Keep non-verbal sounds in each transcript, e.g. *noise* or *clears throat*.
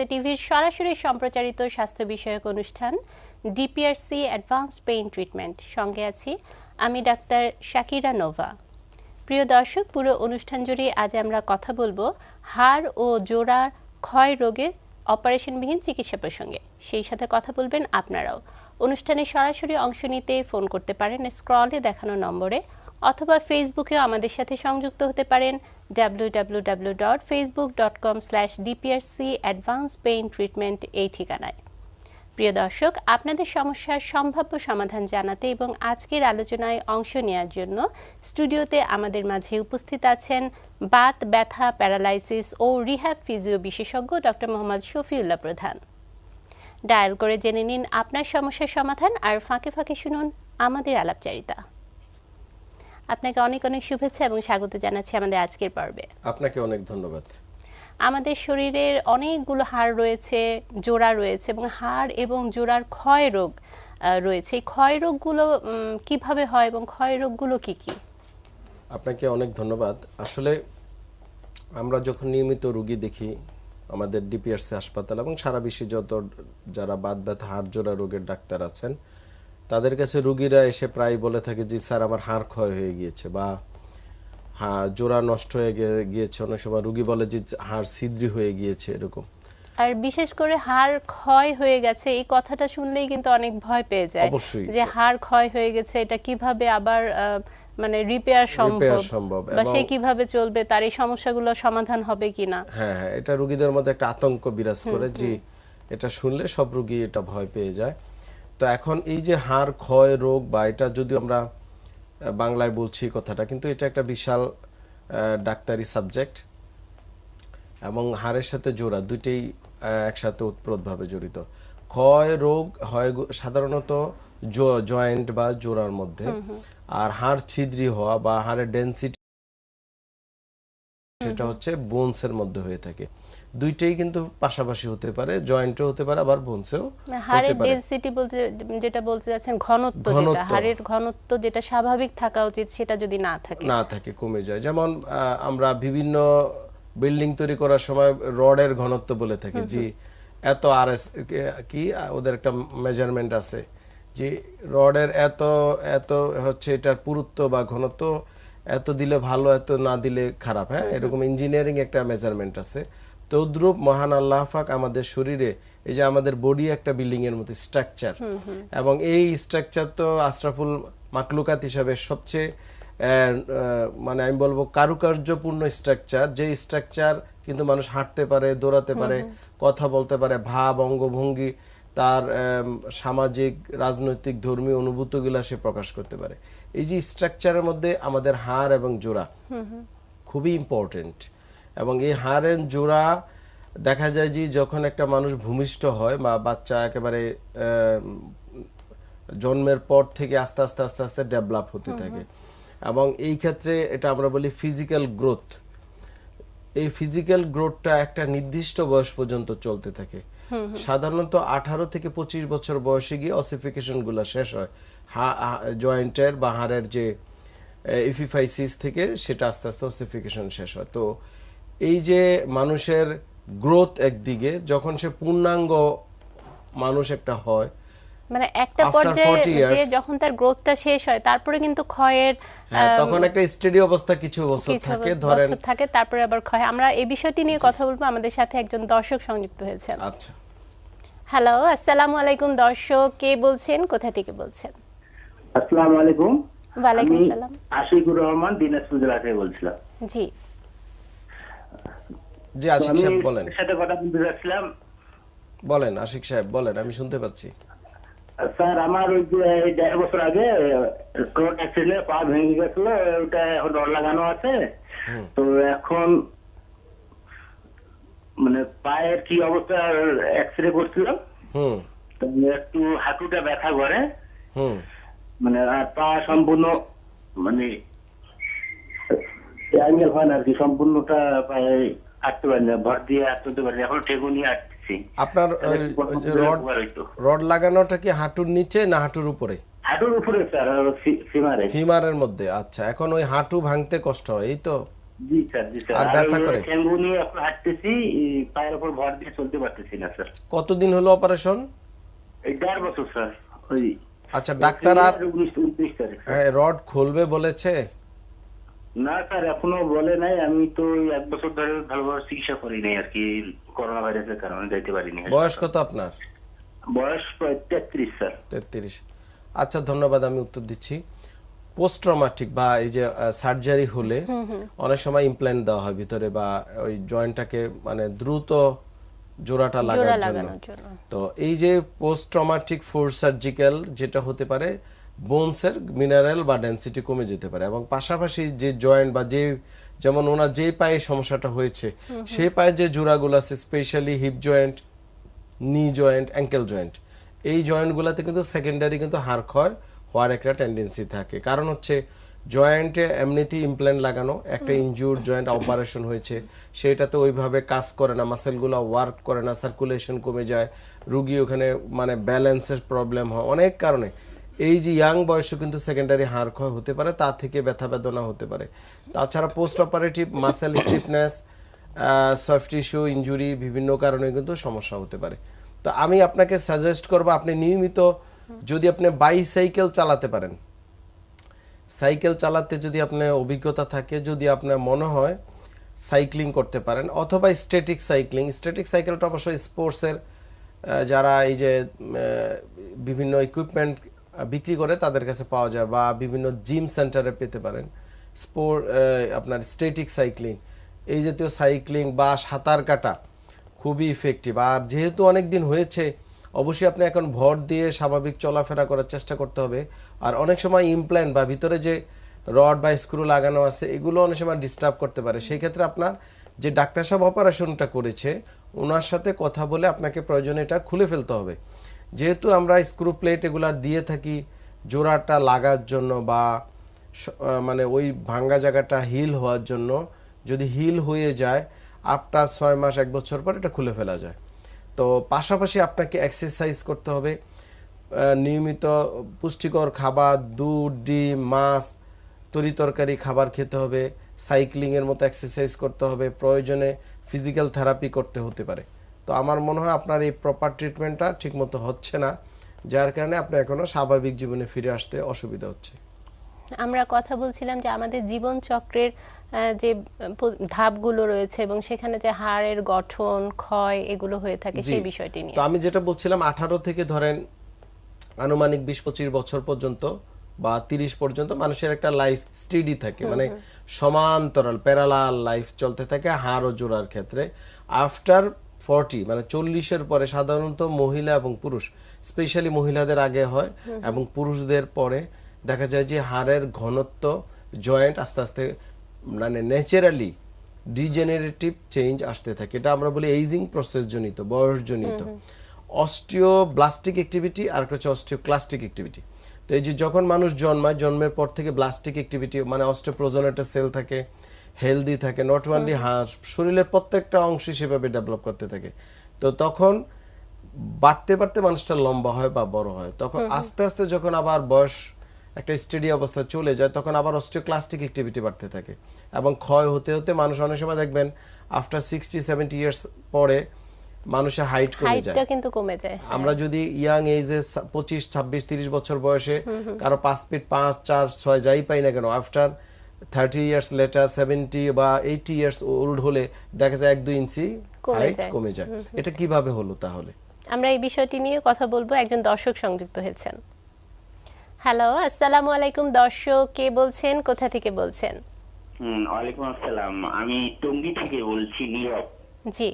DPRC টিভির সরাসরি সম্প্রচারিত স্বাস্থ্য বিষয়ক অনুষ্ঠান, ডিপিআরসি অ্যাডভান্সড পেইন ট্রিটমেন্ট সঙ্গে আছি আমি ডাক্তার শাকিরা নোভা। প্রিয় দর্শক, পুরো অনুষ্ঠান জুড়ে আজ আমরা কথা বলব হাড় ও জোড়া ক্ষয় রোগের অপারেশনবিহীন চিকিৎসা প্রসঙ্গে। সেই সাথে কথা বলবেন আপনারাও। অনুষ্ঠানে সরাসরি অংশ নিতে ফোন করতে পারেন, স্ক্রলে দেখানো নম্বরে, অথবা ফেসবুকেও আমাদের সাথে সংযুক্ত হতে পারেন W dot facebook dot com slash DPRC advance pain treatment এই ঠিকানায়। প্রিয় দর্শক, আপনাদের সমস্যার সম্ভাব্য সমাধান জানাতে এবং আজকের আলোচনায় অংশ নেওয়ার জন্য স্টুডিওতে আমাদের মাঝে উপস্থিত আছেন বাত, ব্যথা, প্যারালাইসিস ও রিহ্যাব ফিজিও বিশেষজ্ঞ ডক্টর মোহাম্মদ শফিউল্লাহ প্রধান। ডায়াল করে জেনে নিন আপনার সমস্যার সমাধান আর ফাঁকে ফাঁকে শুনুন আমাদের আলাপচারিতা। আপনাকে অনেক অনেক শুভেচ্ছা এবং স্বাগত জানাচ্ছি আমাদের আজকের পর্বে। আপনাকে অনেক ধন্যবাদ। আমাদের শরীরের অনেকগুলো হাড় রয়েছে জোড়া রয়েছে এবং হাড় এবং জোড়ার ক্ষয় রোগ রয়েছে। এই ক্ষয় রোগগুলো কীভাবে হয় এবং ক্ষয় রোগগুলো কি কি? আপনাকে অনেক ধন্যবাদ। আসলে আমরা যখন নিয়মিত রুগী দেখি আমাদের ডিপিআরসি হাসপাতাল এবং সারা বিশ্বে যত যারা বাদ ব্যথা হাড় জোড়া রোগের ডাক্তার আছেন তাদের কাছে রুগীরা এসে প্রায় বলে থাকে যে স্যার আমার হাড় ক্ষয় হয়ে গিয়েছে বা হ্যাঁ জোড়া নষ্ট হয়ে গিয়েছে। অনেক সময় রুগী বলে যে হাড় ছিদ্রি হয়ে গিয়েছে এরকম। আর বিশেষ করে হাড় ক্ষয় হয়ে গেছে এই কথাটা শুনলেই কিন্তু অনেক ভয় পেয়ে যায় যে হাড় ক্ষয় হয়ে গেছে এটা কীভাবে আবার মানে রিপেয়ার সম্ভব? সম্ভব বা সে কীভাবে চলবে তার এই সমস্যাগুলো সমাধান হবে কিনা? হ্যাঁ হ্যাঁ এটা রুগীদের মধ্যে একটা আতঙ্ক বিরাজ করে যে এটা শুনলে সব রুগী এটা ভয় পেয়ে যায়। তো এখন এই যে হাড় ক্ষয় রোগ বা এটা যদি আমরা বাংলায় বলছি কথাটা কিন্তু এটা একটা বিশাল ডাক্তারি সাবজেক্ট এবং হাড়ের সাথে জোড়া দুইটাই একসাথে ওতপ্রোতভাবে জড়িত। ক্ষয় রোগ হয় সাধারণত জয়েন্ট বা জোড়ার মধ্যে আর হাড় ছিদ্রি হওয়া বা হাড়ের ডেন্সিটি সেটা হচ্ছে বোনসের মধ্যে হয়ে থাকে। দুইটাই কিন্তু পাশাপাশি হতে পারে জয়েন্টও হতে পারে আবার বোনসেও হাড়ের ডেনসিটি বলতে যেটা বলতে যাচ্ছেন ঘনত্ব যেটা। হাড়ের ঘনত্ব যেটা স্বাভাবিক থাকা উচিত সেটা যদি না থাকে। না থাকে কমে যায়। যেমন আমরা বিভিন্ন বিল্ডিং তৈরি করার সময় রডের ঘনত্ব বলে থাকি। যে এত আর এস কি ওদের একটা মেজারমেন্ট আছে যে রডের এত এত হচ্ছে এটার পুরুত্ব বা ঘনত্ব এত দিলে ভালো এত না দিলে খারাপ। হ্যাঁ এরকম ইঞ্জিনিয়ারিং একটা মেজারমেন্ট আছে। তদ্রুপ মহান আল্লাহ পাক আমাদের শরীরে এই যে আমাদের বডি একটা বিল্ডিং এর মতো স্ট্রাকচার এবং এই স্ট্রাকচার তো আশরাফুল মাকলুকাত হিসাবে সবচেয়ে মানে আমি বলব কারুকার্যপূর্ণ স্ট্রাকচার যে স্ট্রাকচার কিন্তু মানুষ হাঁটতে পারে দৌড়াতে পারে কথা বলতে পারে ভাব অঙ্গভঙ্গি তার সামাজিক রাজনৈতিক ধর্মীয় অনুভূতিগুলা সে প্রকাশ করতে পারে। এই যে স্ট্রাকচারের মধ্যে আমাদের হাড় এবং জোড়া খুবই ইম্পর্টেন্ট এবং এই হাড়ের জোড়া দেখা যায় যে যখন একটা মানুষ ভূমিষ্ঠ হয় বা বাচ্চা একেবারে জন্মের পর থেকে আস্তে আস্তে আস্তে আস্তে ডেভেলপ হতে থাকে। এবং এই ক্ষেত্রে এটা আমরা বলি ফিজিক্যাল গ্রোথ। এই ফিজিক্যাল গ্রোথটা একটা নির্দিষ্ট বয়স পর্যন্ত চলতে থাকে। সাধারণত আঠারো থেকে পঁচিশ বছর বয়সে গিয়ে অসিফিকেশনগুলা শেষ হয়। জয়েন্টের বা হাড়ের যে ইফিফাইসিস থেকে সেটা আস্তে আস্তে অসিফিকেশন শেষ হয়। তো এই যে মানুষের গ্রোথ একদিকে যখন সে পূর্ণাঙ্গ মানুষ একটা হয় মানে একটা পর্যায়ে যে যখন তার গ্রোথটা শেষ হয় তারপরে কিন্তু ক্ষয়ের হ্যাঁ তখন একটা স্টেডি অবস্থা কিছু বছর থাকে বছর ধরেন থাকে তারপরে আবার ক্ষয় আমরা এই বিষয়টি নিয়ে কথা বলব। আমাদের সাথে একজন দর্শক সংযুক্ত হয়েছেন। আচ্ছা। হ্যালো আসসালামু আলাইকুম দর্শক। কে বলছেন? কোথা থেকে বলছেন? আসসালামু আলাইকুম। ওয়ালাইকুম আমি আসসালাম। আশিকুর রহমান দিনাজপুর জেলা থেকে বলছিলাম। জি। জি আশিক সাহেব বলেন। সাথে কথা বলতে চাচ্ছিলাম বলেন আশিক সাহেব বলেন আমি শুনতে পাচ্ছি। স্যার আমার ওই যে দেড় বছর আগে রোড অ্যাক্সিডেন্টে পা ভেঙে গেছিল ওটা এখন রড লাগানো আছে। তো এখন মানে পায়ের কি অবস্থা এক্স রে করছিলাম হুম। তো একটু হাঁটুটা ব্যথা করে। হুম। মানে আর পা সম্পূর্ণ মানে অ্যাঙ্গেল হয় না আর কি সম্পূর্ণটা পায়ে হাঁটতে পারি না ভর দিয়ে হাঁটতে পারি এখন টেগুনি হাঁটছি আপনার রড রড লাগানোটা কি হাঁটুর নিচে না হাঁটুর উপরে? হাঁটুর উপরে স্যার ফিমারে। ফিমারের মধ্যে আচ্ছা এখন ওই হাঁটু ভাঙতে কষ্ট হয় এই তো? জি স্যার জি স্যার। আর আর ব্যথা করে? ঠ্যাঙ্গু নিয়ে হাঁটতেছি পায়ের উপর ভর দিয়ে চলতে পারতেছি না স্যার। কতদিন হলো অপারেশন? এই দেড় বছর স্যার ওই আচ্ছা ডাক্তার আর। হ্যাঁ, রড খুলবে বলেছে। না স্যার এখনও বলে নাই। আমি তো ওই এক বছর ধরে ভালোভাবে চিকিৎসা করি নাই আর কি। করোনা ভাইরাসের কারণে যাইতে পারিনি বয়স কত আপনার? বয়স তেত্রিশ স্যার। তেত্রিশ। আচ্ছা ধন্যবাদ আমি উত্তর দিচ্ছি। পোস্ট ট্রমাটিক বা এই যে সার্জারি হলে অনেক সময় ইমপ্ল্যান্ট দেওয়া হয় ভিতরে বা ওই জয়েন্টটাকে মানে দ্রুত জোড়াটা লাগানোর জন্য। তো এই যে পোস্ট ট্রমাটিক ফোর সার্জিক্যাল যেটা হতে পারে বোনসের মিনারেল বা ডেন্সিটি কমে যেতে পারে এবং পাশাপাশি যে জয়েন্ট বা যে যেমন ওনার যে পায়ে সমস্যাটা হয়েছে সেই পায়ে যে জোড়াগুলো আছে specially hip joint knee joint ankle joint এই জয়েন্টগুলোতে কিন্তু সেকেন্ডারি কিন্তু হাড় ক্ষয় হওয়ার একটা টেন্ডেন্সি থাকে। কারণ হচ্ছে জয়েন্টে এমনিতেই ইমপ্ল্যান্ট লাগানো একটা ইনজুর জয়েন্ট অপারেশন হয়েছে সেটাতে ওইভাবে কাজ করে না মাসেলগুলো ওয়ার্ক করে না সার্কুলেশন কমে যায় রুগী ওখানে মানে ব্যালেন্সের প্রবলেম হয়। অনেক কারণে এই যে ইয়াং বয়সে কিন্তু সেকেন্ডারি হাড় ক্ষয় হতে পারে, তা থেকে ব্যথা বেদনা হতে পারে। তাছাড়া post operative muscle stiffness soft tissue injury বিভিন্ন কারণে কিন্তু সমস্যা হতে পারে। তো আমি আপনাকে সাজেস্ট করব, আপনি নিয়মিত যদি আপনি বাইসাইকেল চালাতে পারেন সাইকেল চালাতে যদি আপনার অভিজ্ঞতা থাকে, যদি আপনার মনে হয় সাইক্লিং করতে পারেন, অথবা স্ট্যাটিক সাইক্লিং স্ট্যাটিক সাইকেলটা অবশ্যই স্পোর্টসের যারা এই যে বিভিন্ন ইকুইপমেন্ট বিক্রি করে তাদের কাছে পাওয়া যায় বা বিভিন্ন জিম সেন্টারে পেতে পারেন। স্পোর্ট আপনার স্টেটিক সাইক্লিং, এই জাতীয় সাইক্লিং বা সাঁতার কাটা খুবই ইফেক্টিভ আর যেহেতু অনেক দিন হয়েছে, অবশ্যই আপনি এখন ভর দিয়ে স্বাভাবিক চলাফেরা করার চেষ্টা করতে হবে। আর অনেক সময় ইমপ্ল্যান্ট বা ভিতরে যে রড বা স্ক্রু লাগানো আছে, এগুলো অনেক সময় ডিস্টার্ব করতে পারে। সেই ক্ষেত্রে আপনার যে ডাক্তার সাহেব অপারেশনটা করেছে ওনার সাথে কথা বলে আপনাকে প্রয়োজনে এটা খুলে ফেলতে হবে। যেহেতু আমরা স্ক্রু প্লেট এগুলা দিয়ে থাকি, জোড়াটা লাগার জন্য বা মানে ওই ভাঙ্গা জায়গাটা হিল হওয়ার জন্য যদি হিল হয়ে যায় আফটার ছয় মাস, এক বছর পর এটা খুলে ফেলা যায়। তো পাশাপাশি আপনাকে এক্সারসাইজ করতে হবে। নিয়মিত পুষ্টিকর খাবার, দুধ, ডিম, মাছ, তরি তরকারি খাবার খেতে হবে। সাইক্লিংয়ের মতো এক্সারসাইজ করতে হবে। প্রয়োজনে ফিজিক্যাল থেরাপি করতে হতে পারে। তো আমার মনে হয় আপনার এই প্রপার ট্রিটমেন্টটা ঠিকমতো হচ্ছে না যার কারণে আপনি এখনও স্বাভাবিক জীবনে ফিরে আসতে অসুবিধা হচ্ছে। আমরা কথা বলছিলাম যে আমাদের জীবন চক্রের যে ধাপগুলো রয়েছে এবং সেখানে যে হাড়ের গঠন ক্ষয় এগুলো হয়ে থাকে সেই বিষয়টি নিয়ে। তো আমি যেটা বলছিলাম আঠারো থেকে ধরেন আনুমানিক বিশ পঁচিশ বছর পর্যন্ত বা তিরিশ পর্যন্ত মানুষের একটা লাইফ স্টেডি থাকে। মানে সমান্তরাল প্যারালাল লাইফ চলতে থাকে হাড় ও জোড়ার ক্ষেত্রে। আফটার ফর্টি মানে চল্লিশের পরে সাধারণত মহিলা এবং পুরুষ স্পেশালি মহিলাদের আগে হয় এবং পুরুষদের পরে দেখা যায় যে হাড়ের ঘনত্ব জয়েন্ট আস্তে আস্তে মানে ন্যাচারালি ডিজেনারেটিভ চেঞ্জ আসতে থাকে। এটা আমরা বলি এইজিং প্রসেস জনিত বয়স জনিত। অস্টিওব্লাস্টিক অ্যাক্টিভিটি আর একটা হচ্ছে অস্টিওক্লাস্টিক অ্যাক্টিভিটি। তো এই যে যখন মানুষ জন্মায় জন্মের পর থেকে ব্লাস্টিক অ্যাক্টিভিটি মানে অস্টিওপ্রোজনেটের সেল থাকে হেলদি থাকে নট অনলি হাঁস শরীরের প্রত্যেকটা অংশ সেভাবে ডেভেলপ করতে থাকে। তো তখন বাড়তে বাড়তে মানুষটা লম্বা হয় বা বড় হয়। তখন আস্তে আস্তে যখন আবার বয়স একটা স্টেডি অবস্থা চলে যায় তখন আবার অস্টিওক্লাস্টিক অ্যাক্টিভিটি বাড়তে থাকে। এবং ক্ষয় হতে হতে মানুষ অনেক সময় দেখবেন আফটার সিক্সটি সেভেন্টি ইয়ার্স পরে মানুষের হাইট কমে যায়। কিন্তু কমে যায় আমরা যদি ইয়াং এজে পঁচিশ ছাব্বিশ তিরিশ বছর বয়সে কারও পাঁচ ফিট পাঁচ চার ছয় যাই পাই না কেন after thirty years later seventy বা এইটি ইয়ার্স ওল্ড হলে দেখা যায় এক দুই ইঞ্চি হাইট কমে যায়। এটা কীভাবে হলো তাহলে? আমরা এই বিষয়টি নিয়ে কথা বলব। একজন দর্শক সংযুক্ত হয়েছেন। হ্যালো আসসালামু আলাইকুম দর্শক। কে বলছেন? কোথা থেকে বলছেন? হুম ওয়ালাইকুম আসসালাম। আমি টঙ্গী থেকে বলছি নীরব। জি।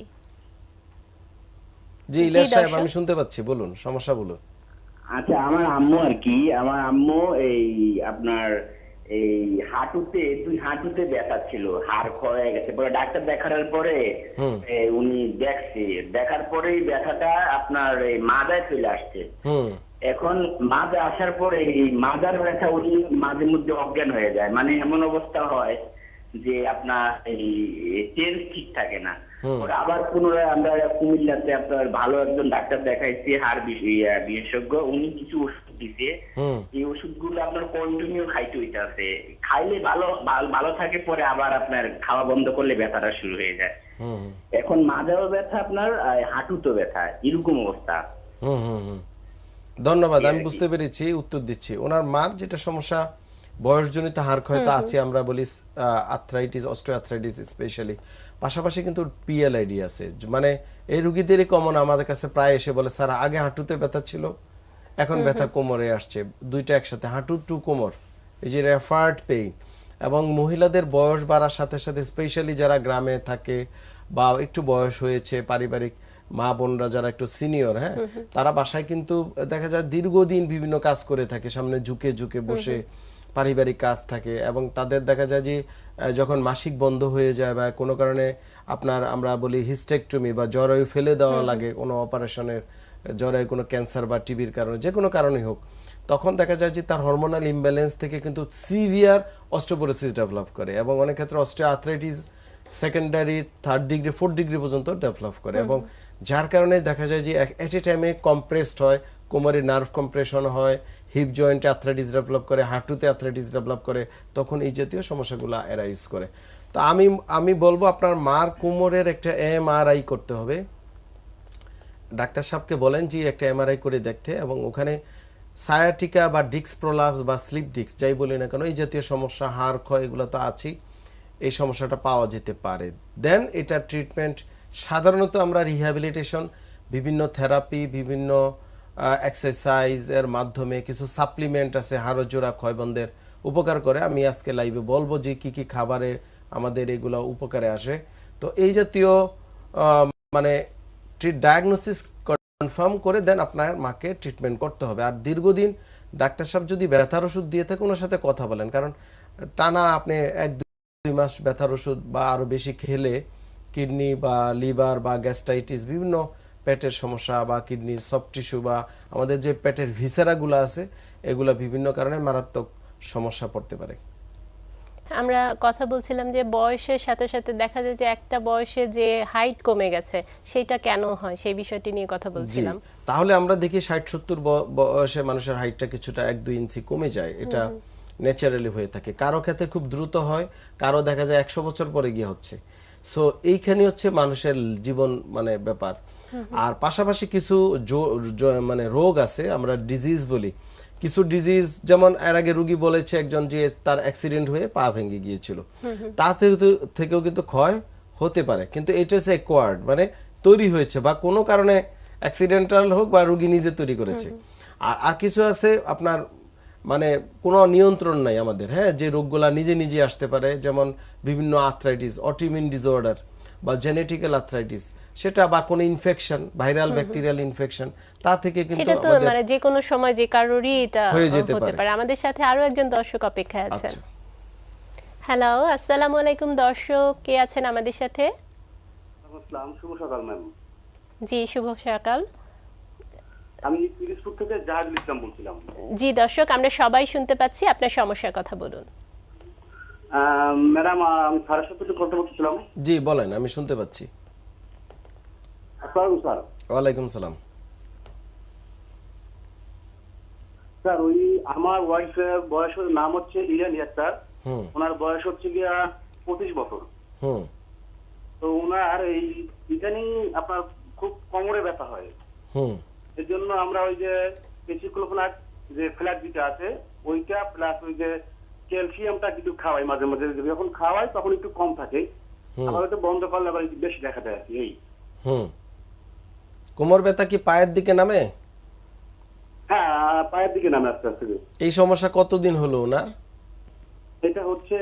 জি ইলিয়াস সাহেব আমি শুনতে পাচ্ছি। বলুন সমস্যা বলুন। আচ্ছা আমার আম্মু আর কি। আমার আম্মু এই আপনার এই হাঁটুতে দুই হাঁটুতে ব্যথা ছিল হাড় ক্ষয় হয়ে গেছে। পরে ডাক্তার দেখানোর পরে উনি দেখছে। দেখার পরেই ব্যথাটা আপনার এই মাজায় চলে আসছে। এখন মাজা আসার পরে এই মাজার ব্যথা উনি মাঝে মধ্যে অজ্ঞান হয়ে যায়। মানে এমন অবস্থা হয় যে আপনার এই চেঞ্জ ঠিক থাকে না। আবার পুনরায় আমরা কুমিল্লাতে আপনার ভালো একজন ডাক্তার দেখাইছি হাড় বিশ- বিশেষজ্ঞ। উনি কিছু ওষুধ দিছে। এই ওষুধগুলো আপনার কন্টিনিউ খাইতে হইতাছে। খাইলে ভালো ভালো- থাকে পরে আবার আপনার খাওয়া বন্ধ করলে ব্যথাটা শুরু হয়ে যায়। এখন মাজাও ব্যথা আপনার হাঁটুতো ব্যথা এরকম অবস্থা। হুম হুম হুম। ধন্যবাদ আমি বুঝতে পেরেছি উত্তর দিচ্ছি। ওনার মার যেটা সমস্যা বয়সজনিত হাড় ক্ষয় তো আছে আমরা বলি আর্থ্রাইটিস অস্টিওআর্থ্রাইটিস স্পেশালি পাশাপাশি কিন্তু পিএলআইডি আছে। মানে এই রুগীদেরই কমন আমাদের কাছে প্রায় এসে বলে স্যার আগে হাঁটুতে ব্যথা ছিল এখন ব্যথা কোমরে আসছে। দুইটা একসাথে হাঁটু টু কোমর। এই যে রেফার্ড পেইন এবং মহিলাদের বয়স বাড়ার সাথে সাথে স্পেশালি যারা গ্রামে থাকে বা একটু বয়স হয়েছে পারিবারিক মা বোনরা যারা একটু সিনিয়র হ্যাঁ তারা বাসায় কিন্তু দেখা যায় দীর্ঘদিন বিভিন্ন কাজ করে থাকে। সামনে ঝুঁকে ঝুঁকে বসে পারিবারিক কাজ থাকে এবং তাদের দেখা যায় যে যখন মাসিক বন্ধ হয়ে যায় বা কোনো কারণে আপনার আমরা বলি হিস্টেকটমি বা জরায়ু ফেলে দেওয়া লাগে কোনো অপারেশনের জরায়ু কোনো ক্যান্সার বা টিবির কারণে যে কোনো কারণে হোক তখন দেখা যায় যে তার হরমোনাল ইমব্যালেন্স থেকে কিন্তু সিভিয়ার অস্টোপোরোসিস ডেভেলপ করে এবং অনেক ক্ষেত্রে osteo arthritis secondary third degree fourth degree পর্যন্ত ডেভেলপ করে এবং যার কারণে দেখা যায় যে এট এ টাইমে কম্প্রেসড হয় কোমরে নার্ভ কম্প্রেশন হয় হিপ জয়েন্টে আর্থ্রাইটিস ডেভেলপ করে হাঁটুতে আর্থ্রাইটিস ডেভেলপ করে তখন এই জাতীয় সমস্যাগুলো অ্যারাইজ করে। তো আমি আমি বলব আপনার মার কোমরের একটা এমআরআই করতে হবে। ডাক্তার সাহেবকে বলেন যে একটা এমআরআই করে দেখতে এবং ওখানে সায়াটিকা বা ডিক্স প্রলাপস বা স্লিপ ডিক্স যাই বলি না কেন এই জাতীয় সমস্যা হাড় ক্ষয় এগুলো তো আছেই এই সমস্যাটা পাওয়া যেতে পারে। দেন এটা ট্রিটমেন্ট সাধারণত আমরা রিহ্যাবিলিটেশন বিভিন্ন থেরাপি বিভিন্ন এক্সারসাইজ এর মাধ্যমে কিছু সাপ্লিমেন্ট আছে হাড় জোড়া ক্ষয়বন্ধের উপকার করে। আমি আজকে লাইভে বলব যে কি কি খাবারে আমাদের এগুলো উপকারে আসে। তো এই জাতীয় আহ, মানে ডায়াগনোসিস কনফার্ম করে দেন আপনার মাকে ট্রিটমেন্ট করতে হবে। আর দীর্ঘদিন ডাক্তার সাহেব যদি ব্যথার ওষুধ দিয়ে থাকে, ওনার সাথে কথা বলেন। কারণ টানা আপনি এক, দুই মাস ব্যথার ওষুধ বা আরও বেশি খেলে কিডনি বা লিভার বা গ্যাস্ট্রাইটিস, বিভিন্ন পেটের সমস্যা বা কিডনির সফট টিস্যু বা আমাদের যে পেটের ভিসেরাগুলো আছে, এগুলো বিভিন্ন কারণে মারাত্মক সমস্যা পড়তে পারে। আমরা কথা বলছিলাম যে বয়সের সাথে সাথে দেখা যায় যে একটা বয়সে যে হাইট কমে গেছে সেটা কেন হয়? সেই বিষয়টি নিয়ে কথা বলছিলাম। তাহলে আমরা দেখি ষাট সত্তর বয়সে মানুষের হাইটটা কিছুটা এক দুই ইঞ্চি কমে যায়। এটা ন্যাচারালি হয়ে থাকে। কারও ক্ষেত্রে খুব দ্রুত হয় কারও দেখা যায় একশো বছর পরে গিয়ে হচ্ছে। সো এইখানে হচ্ছে মানুষের জীবন মানে ব্যাপার। আর পাশাপাশি কিছু মানে রোগ আছে আমরা ডিজিজ বলি। কিছু ডিজিজ যেমন এর আগে রুগী বলেছে একজন যে তার অ্যাক্সিডেন্ট হয়ে পা ভেঙে গিয়েছিল। তা থেকে- থেকেও কিন্তু ক্ষয় হতে পারে। কিন্তু এটা হচ্ছে একোয়ার্ড মানে তৈরি হয়েছে বা কোনো কারণে অ্যাক্সিডেন্টাল হোক বা রুগী নিজে তৈরি করেছে। আর আর কিছু আছে আপনার মানে কোনো নিয়ন্ত্রণ নাই আমাদের হ্যাঁ? যে রোগগুলা নিজে নিজে আসতে পারে যেমন বিভিন্ন আর্থ্রাইটিস অটিমিউন ডিসঅর্ডার বা জেনেটিক্যাল আর্থ্রাইটিস সেটা বা কোনো ইনফেকশন ভাইরাল ব্যাকটেরিয়াল ইনফেকশন তা থেকে কিন্তু সেটা তো মানে যে কোনো সময় যে কারোরই এটা হয়ে যেতে হতে পারে। আমাদের সাথে আরও একজন দর্শক অপেক্ষায় আছেন। আচ্ছা। হ্যালো আসসালামু আলাইকুম দর্শক কে আছেন আমাদের সাথে? আসসালাম শুভ সকাল ম্যাম জি শুভ সকাল। আমি পিরিজপুর থেকে জাহাজুল ইসলাম বলছিলাম। জি দর্শক আমরা সবাই শুনতে পাচ্ছি আপনার সমস্যার কথা বলুন। ম্যাডাম আমি বলছিলাম জি বলেন আমি শুনতে পাচ্ছি। আসসালাম স্যার। ওয়ালাইকুম সালাম। স্যার ওই আমার ওয়াইফের নাম হচ্ছে ওনার বয়স হচ্ছে গিয়া পঁচিশ বছর। হুম। তো ওনার এই ইদানিং আপনার খুব কোমরে ব্যথা হয়। হুম। এর জন্য আমরা ওই যে পেসিক্লোফোনাট যে ফ্ল্যাট যেটা আছে ওইটা প্লাস ওই যে ক্যালসিয়ামটা কিন্তু খাওয়াই মাঝে মাঝে। যখন খাওয়াই তখন একটু কম থাকে। হুম। আবার হয়তো বন্ধ করলে আবার বেশি দেখা যায় আর কি এই। হুম। কোমর ব্যথা কি পায়ের দিকে নামে? হ্যাঁ পায়ের দিকে নামে আস্তে আস্তে। এই সমস্যা কতদিন হলো ওনার? এটা হচ্ছে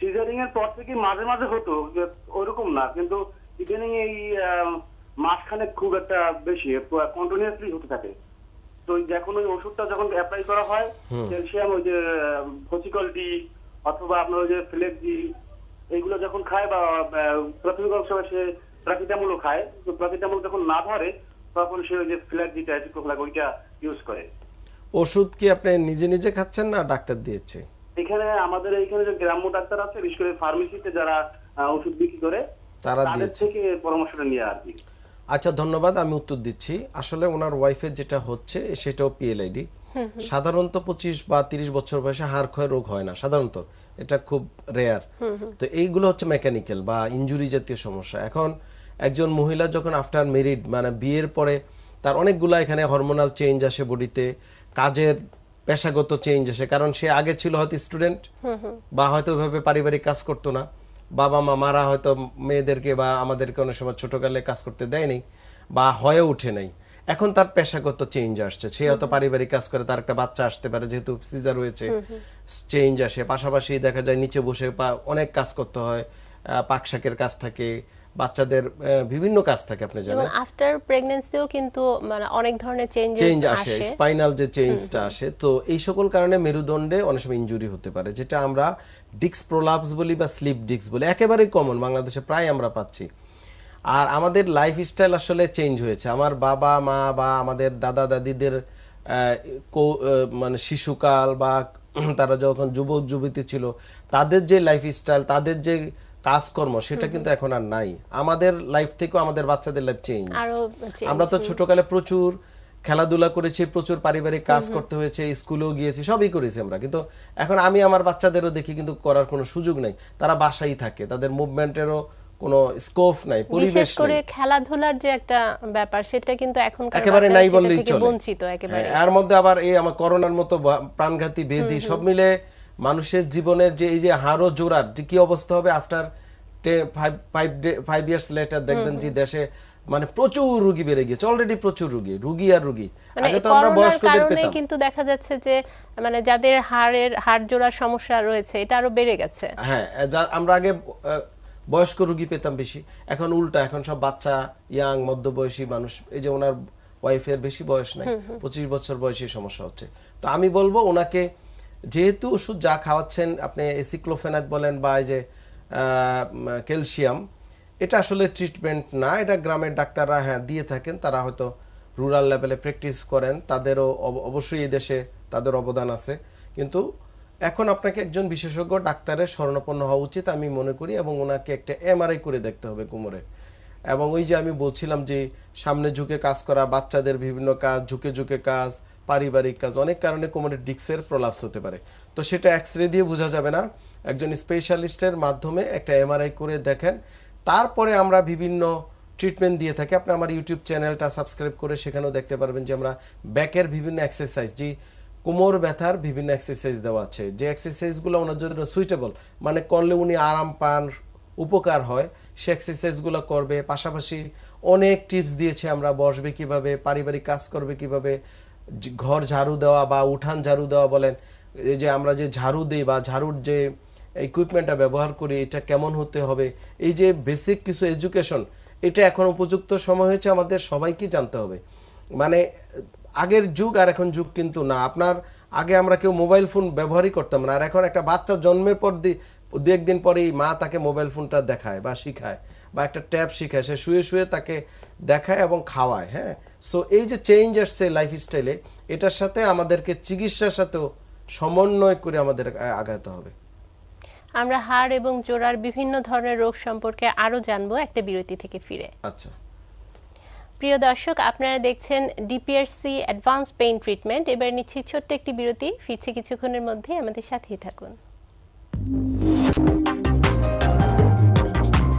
সিজারিং এর পর থেকে মাঝে মাঝে হতো যে ওরকম না। কিন্তু ইদানিং এই মাঝখানে খুব একটা বেশি কন্টিনিউয়াসলি হতে থাকে। তো যখন ওই ওষুধটা যখন অ্যাপ্লাই করা হয় ক্যালসিয়াম ওই যে ফসিকল ডি অথবা আপনার ওই যে ফ্লেক ডি এইগুলো যখন খায় বা প্রাথমিক অবস্থায় সে প্রাকিটামূলও খায় তো প্রাকিটামূল যখন না ধরে তখন সে ওই যে ওইটা ইউজ করে। ওষুধ কি আপনি নিজে নিজে খাচ্ছেন না ডাক্তার দিয়েছে? এখানে আমাদের এখানে যে গ্রাম্য ডাক্তার আছে বিশেষ করে ফার্মেসিতে যারা ওষুধ বিক্রি করে তারা তাদের থেকে পরামর্শটা নিয়ে আর কি। আচ্ছা ধন্যবাদ, আমি উত্তর দিচ্ছি। আসলে ওনার ওয়াইফের যেটা হচ্ছে, সেটাও পিএলআইডি সাধারণত পঁচিশ বা তিরিশ বছর বয়সে হাড় ক্ষয় রোগ হয় না, সাধারণত। এটা খুব রেয়ার তো এইগুলো হচ্ছে মেকানিক্যাল বা ইনজুরি জাতীয় সমস্যা। এখন একজন মহিলা যখন আফটার মেরিড মানে বিয়ের পরে তার অনেকগুলা এখানে হরমোনাল চেঞ্জ আসে বডিতে, কাজের পেশাগত চেঞ্জ আসে, কারণ সে আগে ছিল হয়তো স্টুডেন্ট বা হয়তো ওইভাবে পারিবারিক কাজ করতো না। বাবা মামারা হয়তো মেয়েদেরকে বা আমাদেরকে অনেক সময় ছোটকালে কাজ করতে দেয়নি বা হয়ে ওঠে নাই। এখন তার পেশাগত চেঞ্জ আসছে। সে হয়তো পারিবারিক কাজ করে তার একটা বাচ্চা আসতে পারে যেহেতু সিজার হয়েছে চেঞ্জ আসে। পাশাপাশি দেখা যায় নিচে বসে অনেক কাজ করতে হয়। আহ, পাক শাকের কাজ থাকে বাচ্চাদের বিভিন্ন কাজ থাকে আপনি জানেন। আফটার প্রেগন্যান্সিও কিন্তু মানে অনেক ধরনের চেঞ্জ আসে আসে। স্পাইনাল যে চেঞ্জটা আসে। তো এই সকল কারণে মেরুদণ্ডে অনেক সময় ইনজুরি হতে পারে যেটা আমরা ডিক্স প্রোলাপস বলি বা স্লিপ ডিক্স বলি একেবারেই কমন বাংলাদেশে প্রায় আমরা পাচ্ছি। আর আমাদের লাইফ স্টাইল আসলে চেঞ্জ হয়েছে। আমার বাবা মা বা আমাদের দাদা দাদিদের মানে শিশুকাল বা *clears throat* তারা যখন যুবক যুবতী ছিল তাদের যে লাইফ স্টাইল তাদের যে কাজকর্ম সেটা কিন্তু এখন আর নাই। আমাদের লাইফ থেকেও আমাদের বাচ্চাদের লাইফ চেঞ্জ আমরা তো ছোটকালে প্রচুর খেলাধুলা করেছি প্রচুর পারিবারিক কাজ করতে হয়েছে স্কুলেও গিয়েছি সবই করেছি আমরা। কিন্তু এখন আমি আমার বাচ্চাদেরও দেখি কিন্তু করার কোনো সুযোগ নাই। তারা বাসায় থাকে তাদের মুভমেন্টেরও কোনো স্কোপ নাই বিশেষ পরিবেশ করে খেলাধুলার যে একটা ব্যাপার সেটা কিন্তু এখন একেবারে নাই বললেই চলে। বঞ্চিত একেবারে। হ্যাঁ, এর মধ্যে আবার এই আমার করোনার মতো প্রাণঘাতী বেদি সব মিলে মানুষের জীবনের যে এই যে হাড়ও জোড়ার যে কি অবস্থা হবে আফটার ফাইভ ইয়ার্স লেটার দেখবেন যে দেশে মানে প্রচুর রুগী বেড়ে গিয়েছে অলরেডি প্রচুর রুগী রুগী আর রুগী। মানে আগে তো আমরা বয়স্কদের পেতাম। কিন্তু দেখা যাচ্ছে যে মানে যাদের হাড়ের হাড় জোড়ার সমস্যা রয়েছে এটা আরও বেড়ে গেছে। হ্যাঁ আমরা আগে বয়স্ক রুগী পেতাম বেশি। এখন উল্টা এখন সব বাচ্চা ইয়াং মধ্যবয়সী মানুষ এই যে ওনার ওয়াইফের বেশি বয়স নাই পঁচিশ বছর বয়সী সমস্যা হচ্ছে। তো আমি বলব ওনাকে যেহেতু ওষুধ যা খাওয়াচ্ছেন আপনি এসিক্লোফেনাক বলেন বা এই যে ক্যালসিয়াম এটা আসলে ট্রিটমেন্ট না, এটা গ্রামের ডাক্তাররা হ্যাঁ দিয়ে থাকেন। তারা হয়তো রুরাল লেভেলে প্র্যাকটিস করেন, তাদেরও অব- অবশ্যই এই দেশে তাদের অবদান আছে। কিন্তু এখন আপনাকে একজন বিশেষজ্ঞ ডাক্তারের শরণাপন্ন হওয়া উচিত আমি মনে করি এবং ওনাকে একটা এমআরআই করে দেখতে হবে কোমরের এবং ওই যে আমি বলছিলাম যে সামনে ঝুঁকে কাজ করা, বাচ্চাদের বিভিন্ন কাজ, ঝুঁকে ঝুঁকে কাজ, পারিবারিক কাজ, অনেক কারণে কোমরের ডিক্সের প্রলাপস হতে পারে। তো সেটা এক্স রে দিয়ে বোঝা যাবে না। একজন স্পেশালিস্টের মাধ্যমে একটা এমআরআই করে দেখেন। তারপরে আমরা বিভিন্ন ট্রিটমেন্ট দিয়ে থাকি। আপনি আমার ইউটিউব চ্যানেলটা সাবস্ক্রাইব করে সেখানেও দেখতে পারবেন যে আমরা ব্যাকের বিভিন্ন এক্সারসাইজ যে কোমর ব্যথার বিভিন্ন এক্সারসাইজ দেওয়া আছে। যে এক্সারসাইজগুলো ওনার জন্য সুইটেবল মানে করলে উনি আরাম পান, উপকার হয়, সে এক্সারসাইজগুলো করবে। পাশাপাশি অনেক টিপস দিয়েছে আমরা, বসবে কীভাবে, পারিবারিক কাজ করবে কীভাবে, ঘর ঝাড়ু দেওয়া বা উঠান ঝাড়ু দেওয়া বলেন। এই যে আমরা যে ঝাড়ু দিই বা ঝাড়ুর যে ইকুইপমেন্টটা ব্যবহার করি, এটা কেমন হতে হবে, এই যে বেসিক কিছু এডুকেশন এটা এখন উপযুক্ত সময় হয়েছে আমাদের সবাইকে জানতে হবে। মানে আগের যুগ আর এখন যুগ কিন্তু না। আপনার আগে আমরা কেউ মোবাইল ফোন ব্যবহারই করতাম না। আর এখন একটা বাচ্চা জন্মের পর দি একদিন পরেই মা তাকে মোবাইল ফোনটা দেখায় বা শিখায় বা একটা ট্যাব শিখায়। সে শুয়ে শুয়ে তাকে দেখায় এবং খাওয়ায় হ্যাঁ? সো এই যে চেঞ্জ আসছে লাইফস্টাইলে এটার সাথে আমাদেরকে চিকিৎসার সাথেও সমন্বয় করে আমাদের আগাতে হবে। আমরা হাড় এবং জোড়ার বিভিন্ন ধরনের রোগ সম্পর্কে আরও জানব একটা বিরতি থেকে ফিরে। আচ্ছা। প্রিয় দর্শক আপনারা দেখছেন ডিপিআরসি অ্যাডভান্স পেইন ট্রিটমেন্ট এবার নিচ্ছি ছোট্ট একটি বিরতি। ফিরছি কিছুক্ষণের মধ্যে আমাদের সাথেই থাকুন।